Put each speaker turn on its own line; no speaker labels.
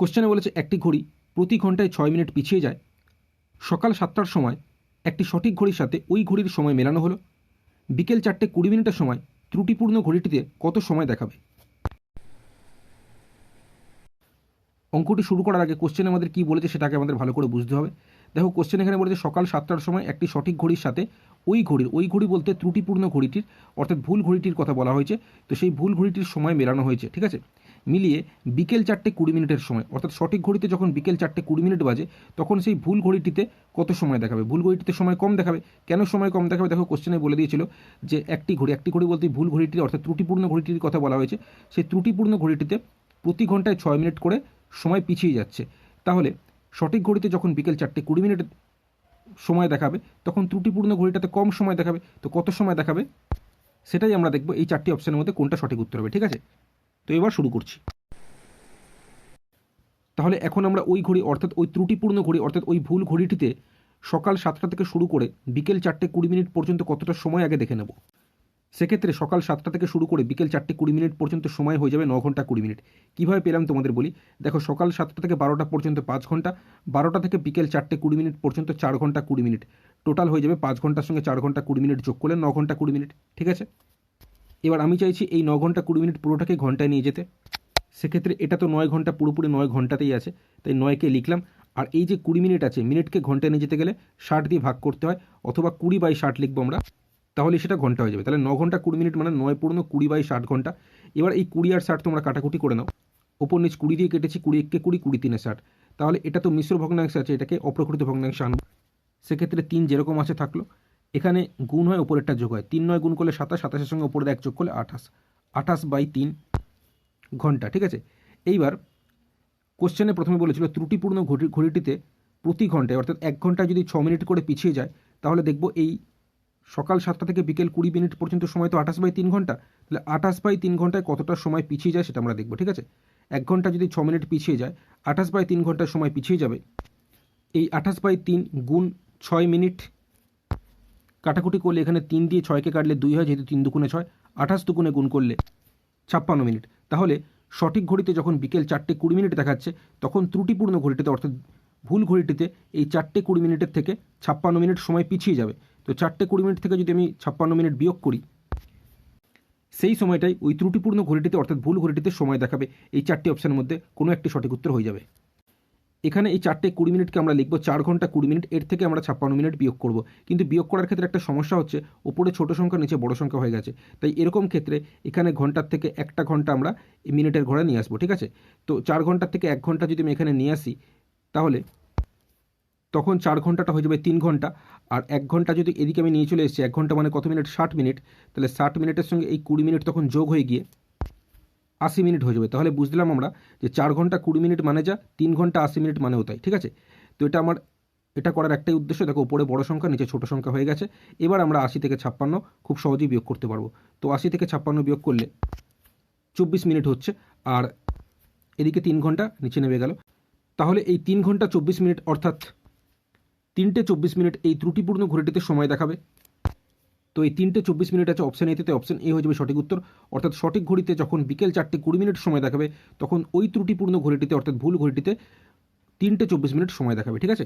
কোশ্চেনে বলেছে, একটি ঘড়ি প্রতি ঘন্টায় ছয় মিনিট পিছিয়ে যায়। সকাল সাতটার সময় একটি সঠিক ঘড়ির সাথে ওই ঘড়ির সময় মেলানো হলো। বিকেল চারটে কুড়ি মিনিটের সময় ত্রুটিপূর্ণ ঘড়িটিতে কত সময় দেখাবে? অঙ্কটি শুরু করার আগে কোশ্চেন আমাদের কী বলেছে সেটাকে আমাদের ভালো করে বুঝতে হবে। দেখো কোশ্চেন এখানে বলেছে, সকাল সাতটার সময় একটি সঠিক ঘড়ির সাথে ওই ঘড়ির, ওই ঘড়ি বলতে ত্রুটিপূর্ণ ঘড়িটির, অর্থাৎ ভুল ঘড়িটির কথা বলা হয়েছে। তো সেই ভুল ঘড়িটির সময় মেলানো হয়েছে, ঠিক আছে? মিলিয়ে বিকেল চারটে কুড়ি মিনিটের সময়, অর্থাৎ সঠিক ঘড়িতে যখন বিকেল চারটে কুড়ি মিনিট বাজে, তখন সেই ভুল ঘড়িটিতে কত সময় দেখাবে? ভুল ঘড়িটিতে সময় কম দেখাবে? কেন সময় কম দেখাবে? দেখো কোশ্চেনে বলে দিয়েছিল যে একটি ঘড়ি একটি ঘড়ি বলতে ভুল ঘড়িটির অর্থাৎ ত্রুটিপূর্ণ ঘড়িটির কথা বলা হয়েছে। সেই ত্রুটিপূর্ণ ঘড়িটিতে প্রতি ঘন্টায় ছয় মিনিট করে সময় পিছিয়ে যাচ্ছে। তাহলে সঠিক ঘড়িতে যখন বিকেল চারটে কুড়ি মিনিট সময় দেখাবে, তখন ত্রুটিপূর্ণ ঘড়িটাতে কম সময় দেখাবে। তো কত সময় দেখাবে? সেটাই আমরা দেখব এই চারটি অপশানের মধ্যে কোনটা সঠিক উত্তর হবে। ঠিক আছে? তো এবার শুরু করছি। তাহলে এখন আমরা ওই ঘড়ি অর্থাৎ ওই ত্রুটিপূর্ণ ঘড়ি অর্থাৎ ওই ভুল ঘড়িটিতে সকাল সাতটা থেকে শুরু করে বিকেল চারটে কুড়ি মিনিট পর্যন্ত কতটা সময় আগে দেখে নেব? সেক্ষেত্রে সকাল সাতটা থেকে শুরু করে বিকেল চারটে কুড়ি মিনিট পর্যন্ত সময় হয়ে যাবে ন ঘণ্টা কুড়ি মিনিট। কীভাবে পেলাম তোমাদের বলি? দেখো সকাল সাতটা থেকে বারোটা পর্যন্ত পাঁচ ঘণ্টা, বারোটা থেকে বিকেল চারটে কুড়ি মিনিট পর্যন্ত চার ঘণ্টা কুড়ি মিনিট। টোটাল হয়ে যাবে পাঁচ ঘণ্টার সঙ্গে চার ঘণ্টা কুড়ি মিনিট যোগ করলে ন ঘণ্টা কুড়ি মিনিট, ঠিক আছে? এবার আমি চাইছি এই ন ঘণ্টা কুড়ি মিনিট পুরোটাকে ঘন্টায় নিয়ে যেতে। সেক্ষেত্রে এটা তো নয় ঘণ্টা, পুরোপুরি নয় ঘন্টাতেই আছে। তাই নয়কে লিখলাম। আর এই যে কুড়ি মিনিট আছে, মিনিটকে ঘন্টায় নিয়ে যেতে গেলে ষাট দিয়ে ভাগ করতে হয়, অথবা কুড়ি বাই ষাট লিখব আমরা, তাহলে সেটা ঘণ্টা হয়ে যাবে। তাহলে ন ঘণ্টা কুড়ি মিনিট মানে নয় পূর্ণ কুড়ি বাই ষাট ঘণ্টা। এবার এই কুড়ি আর ষাট তোমরা কাটাকুটি করে নাও। ওপর নিচ কুড়ি দিয়ে কেটেছি, কুড়ি এককে কুড়ি কুড়ি তিনে ষাট। তাহলে এটা তো মিশ্র ভগ্নাংশ আছে, এটাকে অপ্রকৃত ভগ্নাংশে আনব। সেক্ষেত্রে তিন যেরকম আছে থাকল। এখানে গুণ হয় ওপরেরটা যোগ হয়। তিন নয় গুণ করলে সাতাশ, সাতাশের সঙ্গে ওপরে এক যোগ করলে আঠাশ। আঠাশ বাই তিন ঘণ্টা, ঠিক আছে? এইবার কোশ্চেনে প্রথমে বলেছিল ত্রুটিপূর্ণ ঘড়ি, ঘড়িটিতে প্রতি ঘন্টায়, অর্থাৎ এক ঘন্টায় যদি ছ মিনিট করে পিছিয়ে যায়, তাহলে দেখব এই সকাল সাতটা থেকে বিকেল কুড়ি মিনিট পর্যন্ত সময় তো আঠাশ বাই তিন ঘণ্টা, তাহলে আঠাশ বাই তিন ঘন্টায় কতটা সময় পিছিয়ে যায় সেটা আমরা দেখব, ঠিক আছে? এক ঘণ্টা যদি ছ মিনিট পিছিয়ে যায়, আঠাশ বাই তিন ঘণ্টার সময় পিছিয়ে যাবে, এই আঠাশ বাই তিন গুণ ছয় মিনিট কাটাকুটি করলে এখানে তিন দিয়ে ছয়কে কাটলে দুই হয়, যেহেতু তিন দুগুণে ছয়, আঠাশ দুগুণে গুণ করলে ছাপ্পান্ন মিনিট। তাহলে সঠিক ঘড়িতে যখন বিকেল চারটে কুড়ি মিনিট দেখাচ্ছে, তখন ত্রুটিপূর্ণ ঘড়িটিতে, অর্থাৎ ভুল ঘড়িটিতে এই চারটে কুড়ি মিনিটের থেকে ছাপ্পান্ন মিনিট সময় পিছিয়ে যাবে। তো চারটে কুড়ি মিনিট থেকে যদি আমি ছাপ্পান্ন মিনিট বিয়োগ করি, সেই সময়টাই ওই ত্রুটিপূর্ণ ঘড়িটিতে, অর্থাৎ ভুল ঘড়িটিতে সময় দেখাবে। এই চারটি অপশানের মধ্যে কোনো একটি সঠিক উত্তর হয়ে যাবে। এখানে এই চারটে কুড়ি মিনিটকে আমরা লিখব, চার ঘণ্টা কুড়ি মিনিট, এর থেকে আমরা ছাপ্পান্ন মিনিট বিয়োগ করব। কিন্তু বিয়োগ করার ক্ষেত্রে একটা সমস্যা হচ্ছে, ওপরে ছোট সংখ্যা, নিচে বড় সংখ্যা হয়ে গেছে। তাই এরকম ক্ষেত্রে এখানে ঘণ্টার থেকে একটা ঘণ্টা আমরা মিনিটের ঘরে নিয়ে আসব, ঠিক আছে? তো চার ঘণ্টার থেকে এক ঘণ্টা যদি আমি এখানে নিয়ে আসি, তাহলে তখন চার ঘন্টাটা হয়ে যাবে তিন ঘণ্টা। আর এক ঘণ্টা যদি এদিকে আমি নিয়ে চলে এসেছি, এক ঘণ্টা মানে কত মিনিট? ষাট মিনিট। তাহলে ষাট মিনিটের সঙ্গে এই কুড়ি মিনিট তখন যোগ হয়ে গিয়ে আশি মিনিট হয়ে যাবে। তাহলে বুঝলাম আমরা যে চার ঘণ্টা কুড়ি মিনিট মানে যা, তিন ঘণ্টা আশি মিনিট মানেও তাই, ঠিক আছে? তো এটা আমার, এটা করার একটাই উদ্দেশ্য। দেখো, উপরে বড় সংখ্যা, নিচে ছোট সংখ্যা হয়ে গেছে। এবার আমরা আশি থেকে ছাপ্পান্ন খুব সহজেই বিয়োগ করতে পারব। তো আশি থেকে ছাপ্পান্ন বিয়োগ করলে চব্বিশ মিনিট হচ্ছে, আর এদিকে তিন ঘণ্টা, নিচে নেমে গেল। তাহলে এই তিন ঘণ্টা চব্বিশ মিনিট, অর্থাৎ তিনটে চব্বিশ মিনিট এই ত্রুটিপূর্ণ ঘড়িটিতে সময় দেখাবে। তো এই তিনটে চব্বিশ মিনিট আছে অপশান এতে অপশন এ হয়ে যাবে সঠিক উত্তর। অর্থাৎ সঠিক ঘড়িতে যখন বিকেল চারটে কুড়ি মিনিট সময় দেখাবে, তখন ওই ত্রুটিপূর্ণ ঘড়িটিতে, অর্থাৎ ভুল ঘড়িটিতে তিনটে চব্বিশ মিনিট সময় দেখাবে, ঠিক আছে?